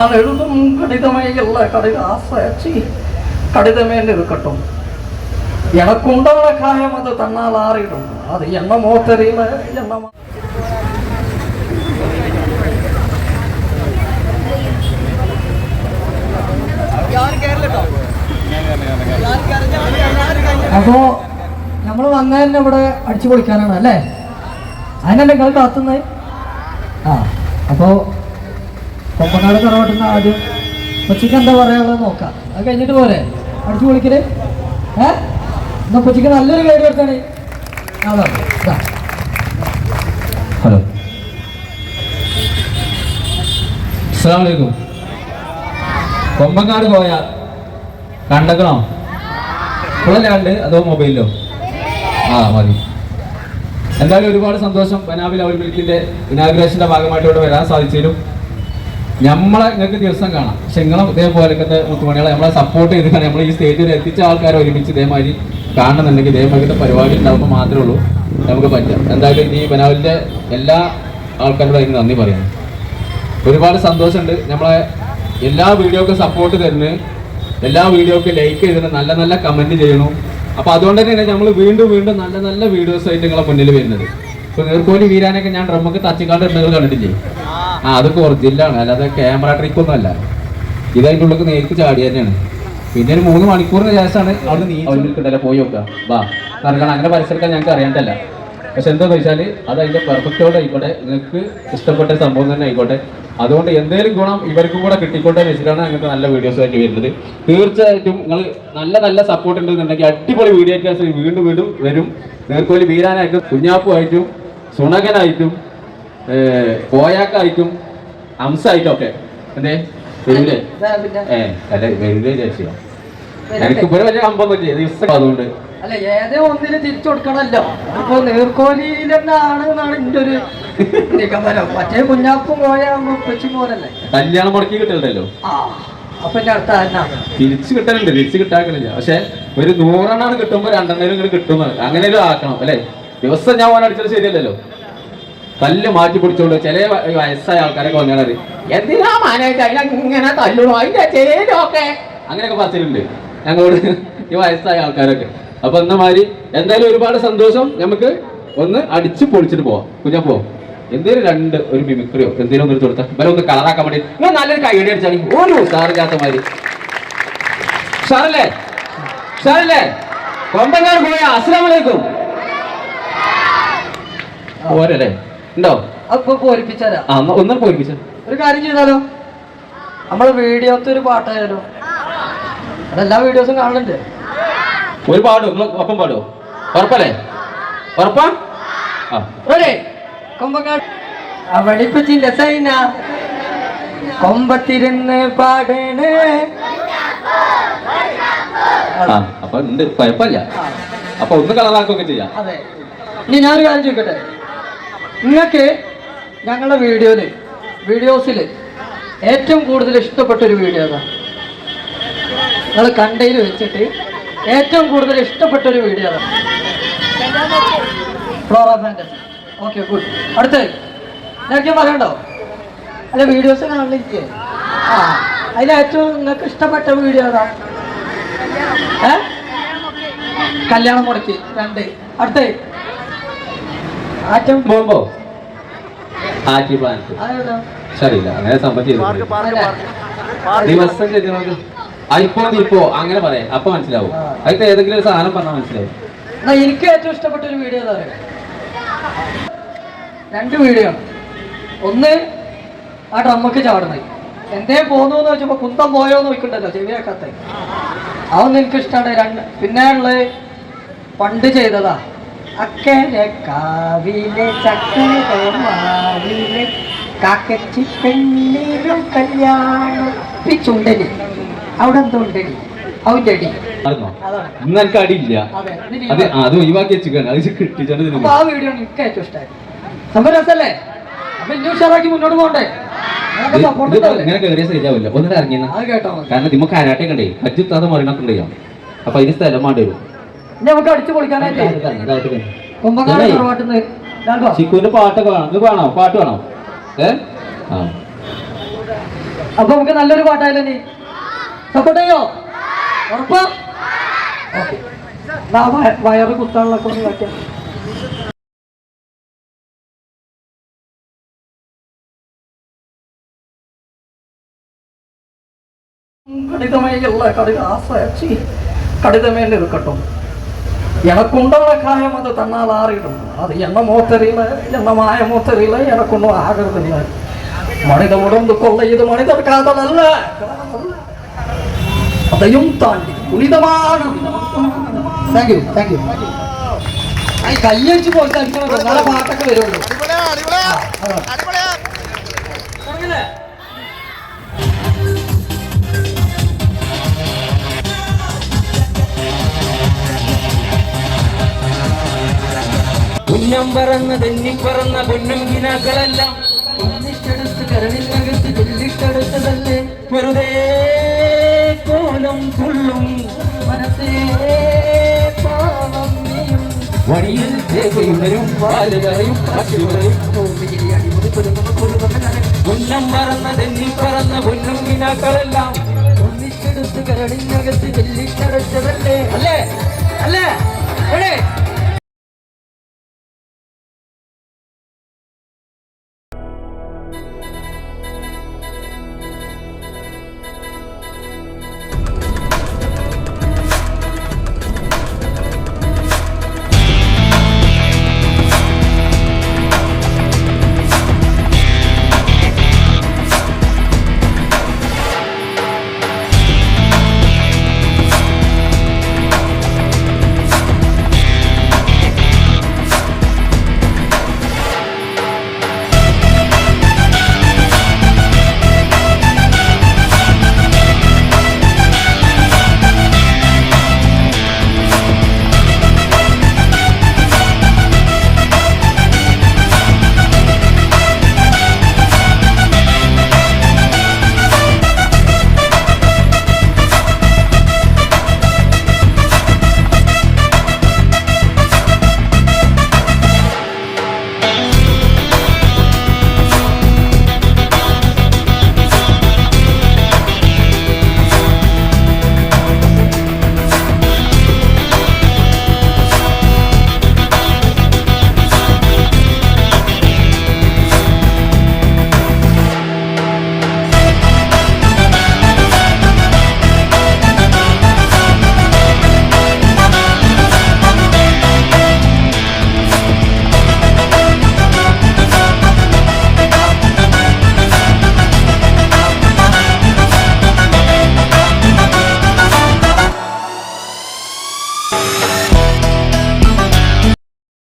நான் எழுதும் கடிதமே இல்லை கடித ஆசாச்சி கடிதமே இருக்கட்டும் எனக்கு உண்டான காயம் அது தன்னால் ஆறிடும் அது என்னமோ தெரியல என்னமோ അപ്പോ നമ്മൾ വന്നതന്നെ ഇവിടെ അടിച്ചു പൊളിക്കാനാണ് അല്ലേ അതിനല്ലേ നിങ്ങൾ കാത്തുന്നത് ആ അപ്പോ കൊമ്പനാട് തറവാട്ടുന്ന ആദ്യം. കൊച്ചിക്ക് എന്താ പറയാനുള്ളത് നോക്കാം. അത് കഴിഞ്ഞിട്ട് പോരെ. അടിച്ചു പൊളിക്കൽ. ഏ? എന്നാ കൊച്ചിക്ക് നല്ലൊരു ഗൈഡ് കൊടുത്താണ്. ഹലോ. അസ്സാമലൈക്കും കൊമ്പങ്ങാട് പോയ കണ്ടക്കണോ? കണ്ട് അതോ മൊബൈലിലോ? ആ മതി. എന്തായാലും ഒരുപാട് സന്തോഷം ബനാബിൽ അവൽ മിൽക്കിന്റെ ഇനാഗ്രേഷന്റെ ഭാഗമായിട്ട് ഇവിടെ വരാൻ സാധിച്ചതിലും നമ്മളെ നിങ്ങൾക്ക് ദിവസം കാണാം. പക്ഷെ നിങ്ങളും ഇതേപോലത്തെ മുത്തുമണികളെ നമ്മളെ സപ്പോർട്ട് ചെയ്തിട്ടാണ് നമ്മൾ ഈ സ്റ്റേജിൽ എത്തിച്ച ആൾക്കാരെ ഒരുമിച്ച് ഇതേമാതിരി കാണണമെന്നുണ്ടെങ്കിൽ ഇതേമാതിരി പരിപാടി ഉണ്ടാകുമ്പോൾ മാത്രമേ ഉള്ളൂ. നമുക്ക് പറ്റാം. എന്തായാലും ഈ ബനാവിലിന്റെ എല്ലാ ആൾക്കാരോടും അതിന് നന്ദി പറയാം ഒരുപാട് സന്തോഷമുണ്ട്. നമ്മളെ എല്ലാ വീഡിയോക്കും സപ്പോർട്ട് തരുന്നു. എല്ലാ വീഡിയോക്കും ലൈക്ക് ചെയ്തിട്ട് നല്ല നല്ല കമന്റ് ചെയ്യണു. അപ്പോൾ അതുകൊണ്ട് തന്നെയാണ് നമ്മൾ വീണ്ടും വീണ്ടും നല്ല നല്ല വീഡിയോസ് ആയിട്ട് നിങ്ങളെ മുന്നിൽ വരുന്നത്. ഇപ്പോൾ നീർക്കോലി വീരാനൊക്കെ ഞാൻ ഡ്രമ്മൊക്കെ തച്ചിക്കാണ്ട് നിങ്ങൾ കണ്ടിട്ടില്ലേ? ആ അതൊക്കെ ഒറിജിനലാണ് അല്ലാതെ ക്യാമറ ട്രിപ്പ് ഒന്നും അല്ല. ഇതായിട്ട് ഉള്ളിൽ നേരിട്ട് ചാടി തന്നെയാണ്. പിന്നെ ഒരു മൂന്ന് മണിക്കൂറിന് ശേഷമാണ് അവിടെ നീ ഉണ്ടല്ലോ പോയി നോക്കുക. വാ. കാരണം അങ്ങനെ പരിസരക്കാൻ ഞങ്ങൾക്ക് അറിയാണ്ടല്ല പക്ഷെ എന്താന്ന് വെച്ചാൽ അത് അതിന്റെ പെർഫെക്റ്റോടെ ആയിക്കോട്ടെ. നിങ്ങൾക്ക് ഇഷ്ടപ്പെട്ട സംഭവം തന്നെ ആയിക്കോട്ടെ. അതുകൊണ്ട് എന്തെങ്കിലും ഗുണം ഇവർക്കും കൂടെ കിട്ടിക്കോട്ടെ എന്ന് വെച്ചിട്ടാണ് അങ്ങനത്തെ നല്ല വീഡിയോസ് ആയിട്ട് വരുന്നത്. തീർച്ചയായിട്ടും നിങ്ങൾ നല്ല നല്ല സപ്പോർട്ട് ഉണ്ടെന്നുണ്ടെങ്കിൽ അടിപൊളി വീഡിയോ ആയിട്ട് വീണ്ടും വീണ്ടും വരും. നേർക്കോലി വീരാനായിട്ടും കുഞ്ഞാപ്പുമായിട്ടും സുണകനായിട്ടും കോയാക്കായിട്ടും അംസായിട്ടും ഒക്കെ. എന്തേ? വരൂലേ? ഏ അല്ല വരൂലേ വിചാരിച്ചു. എനിക്ക് ഇപ്പോഴും വലിയ കമ്പൊന്നും ഇല്ല ദിവസം അതുകൊണ്ട്. അല്ല ഏതേ ഒന്നിന് തിരിച്ചു കൊടുക്കണല്ലോ അപ്പൊ ആണ് എന്നാണ് എന്റെ ഒരു നിഗമനം മറ്റേ കുഞ്ഞാപ്പും കോയാകുമ്പോ കൊച്ചി പോലല്ലേ കല്യാണം മുടക്കി കിട്ടലുണ്ടല്ലോ. അപ്പൊ അടുത്ത തിരിച്ചു കിട്ടലുണ്ട് തിരിച്ചു കിട്ടാക്കണില്ല പക്ഷെ ഒരു നൂറെണ്ണാണ് കിട്ടുമ്പോ രണ്ടെണ്ണം ഇങ്ങനെ കിട്ടുന്നത് അങ്ങനെ ഒരു ആക്കണം അല്ലെ? ദിവസം ഞാൻ പോകാൻ അടിച്ചത് ശരിയല്ലല്ലോ. തല്ല് മാറ്റി പിടിച്ചോണ്ട് ചില വയസ്സായ ആൾക്കാരൊക്കെ വന്നത് എന്തിനാ മാനായിട്ട് അതിനെ ഇങ്ങനെ തല്ലണോ? അതിന്റെ ചേരൊക്കെ. അങ്ങനെയൊക്കെ പറച്ചിലുണ്ട്. ഞങ്ങളോട് ഈ വയസ്സായ ആൾക്കാരൊക്കെ. അപ്പൊ എന്ന മാതിരി എന്തായാലും ഒരുപാട് സന്തോഷം. നമുക്ക് ഒന്ന് അടിച്ചു പൊളിച്ചിട്ട് പോവാം. കുഞ്ഞാ പോവാം എന്തേലും രണ്ട് ഒരു മിമിക്രിയോ എന്തേലും ഒന്ന് കൊടുത്താൽ ഇവരെ ഒന്ന് കളറാക്കാൻ വേണ്ടി. നിങ്ങൾ നല്ലൊരു കൈയടി അടിച്ചാൽ ഒരു സാറില്ലാത്ത മാതിരി. സാറല്ലേ? സാറല്ലേ? കൊമ്പങ്ങാട് പോയ. വലൈക്കും പോരല്ലേ? ഉണ്ടോ? അപ്പൊ ആ ഒന്ന് ഒരു കാര്യം ചെയ്താലോ? നമ്മളെ വീഡിയോത്തെ ഒരു പാട്ടായാലോ അതെല്ലാ വീഡിയോസും കാണുന്നുണ്ട്. ഒരു പാടും? നിങ്ങൾ ഒപ്പം പാടുമോ ഉറപ്പല്ലേ? ഉറപ്പാ? ആ. റെഡി. അവളിപ്പച്ചിന്റെ സൈന. കൊമ്പത്തിരുന്ന് പാടണേ. ആ അപ്പൊ ഉണ്ട്. കുഴപ്പമില്ല. അപ്പൊ ഒന്ന് കളറാക്കുകയൊക്കെ ചെയ്യാം. അതെ. ഇനി ഞാനൊരു കാര്യം ചോദിക്കട്ടെ? നിങ്ങൾക്ക് ഞങ്ങളുടെ വീഡിയോയിൽ വീഡിയോസിൽ ഏറ്റവും കൂടുതൽ ഇഷ്ടപ്പെട്ട ഒരു വീഡിയോ അതാണ് നിങ്ങൾ കണ്ടയിൽ വെച്ചിട്ട് ഏറ്റവും കൂടുതൽ ഇഷ്ടപ്പെട്ട ഒരു വീഡിയോ അതാണ് ഫ്ലോറ ഓക്കെ ഗുഡ്. അടുത്ത് ഞങ്ങൾക്ക് പറയണ്ടോ അല്ല വീഡിയോസ് കാണില്ലേ ആ അതിൽ ഏറ്റവും നിങ്ങൾക്ക് ഇഷ്ടപ്പെട്ട വീഡിയോ അതാ കല്യാണം മുടക്കി. രണ്ട്. അടുത്തേ ഏറ്റവും ബോംബോ? ആറ്റി പ്ലാന്റ് അതെവിടാ? ശരിയില്ല അങ്ങനെ സംബന്ധിച്ചു. ദിവസം ഇപ്പോ അങ്ങനെ പറയാം. അപ്പൊ മനസ്സിലാവും. അതിന്റെ ഏതെങ്കിലും ഒരു സാധനം പറഞ്ഞാൽ മനസ്സിലാവും. എനിക്ക് ഏറ്റവും ഇഷ്ടപ്പെട്ട ഒരു വീഡിയോ എന്താ പറയുക രണ്ട് വീഡിയോ ഒന്ന് ആ ഡ്രമ്മക്ക് ചാടുന്നത്. എന്തേ പോന്നു എന്ന് വെച്ചപ്പോ കുന്തം പോയോ എന്ന് നോക്കണ്ടല്ലോ ചെവിയാക്കാത്ത അതൊന്നും എനിക്ക് ഇഷ്ടമാണ് രണ്ട് പിന്നെ ഉള്ളത് പണ്ട് ചെയ്തതാ. അക്കരെ കാവിലെ ചക്കരമാവിലെ കാക്കച്ചി പെണ്ണിലും കല്യാണം. ഈ ചുണ്ടലി അവിടെ എന്തോ ഉണ്ടടി? അവന്റെ അടി ഇന്ന് എനിക്ക് അടിയില്ല. അതെ. ഒഴിവാക്കി വെച്ചിക്കാണ് അത് കിട്ടിച്ചാണ് ആ വീഡിയോ എനിക്ക് ഏറ്റവും ഇഷ്ടമായി. സംഭവം രസല്ലേ? അപ്പൊ ഇനി ഉഷാറാക്കി മുന്നോട്ട് പോകണ്ടേ? ഇങ്ങനെ കയറിയ ശരിയാവില്ല ഇറങ്ങിയെന്ന. കാരണം നമുക്ക് കരാട്ടെ കണ്ടേ അജിത്താതെ ചെയ്യാം അപ്പൊ അതിന് സ്ഥലം വേണ്ടി വരും. ഞമ്മക്ക് അടിച്ചു പൊളിക്കാനായിട്ട്. കുമ്പക്കാട് തറവാട്ടിന്ന് പാട്ടൊക്കെ വേണം. ഇത് വേണോ? പാട്ട് വേണോ? ഏ? അപ്പൊ നമുക്ക് നല്ലൊരു പാട്ടായാലോ നീ സപ്പോർട്ട് ചെയ്യോ? ഉറപ്പാ? വയറ് കുത്താനുള്ളൊക്കെ ഒന്ന് കാട്ടിയാ കടിതമേയുള്ള കടികാസാക്ഷി കടിതമേലിരുക്കട്ടും கடிதமே இருக்கட்டும் எனக்கு உண்டான காயம் அது தன்னால் ஆறிடும் அது என்னமோ தெரியல என்ன மாயமோ தெரியல எனக்கு ஒன்றும் ஆகிறது இல்லை மனித உடம்பு கொள்ள இது மனிதர் காதல் அல்ல காதல் அல்ல. அதையும் தாண்டி புனிதமான താങ്ക് യു താങ്ക് യു കയ്യടിച്ച് പോയിട്ട് അടിക്കണം നാളെ പാട്ടൊക്കെ വരുള്ളൂ പുന്നം പറന്ന് തെന്നി പറന്ന പൊന്നും കിനാക്കളെല്ലാം ഒന്നിച്ചെടുത്ത് വെറുതെ കോലം തുള്ളും മനസ്സേ പാവം നീയും. വഴിയിൽ തേകയുണരും പാലുകറയും പുന്നം പറന്ന പൊന്നും കിനാക്കളെല്ലാം ഒന്നിച്ചെടുത്ത് കരണിനകത്ത് ചൊല്ലിട്ടടച്ചതല്ലേ അല്ലേ? അല്ലേ? എടേ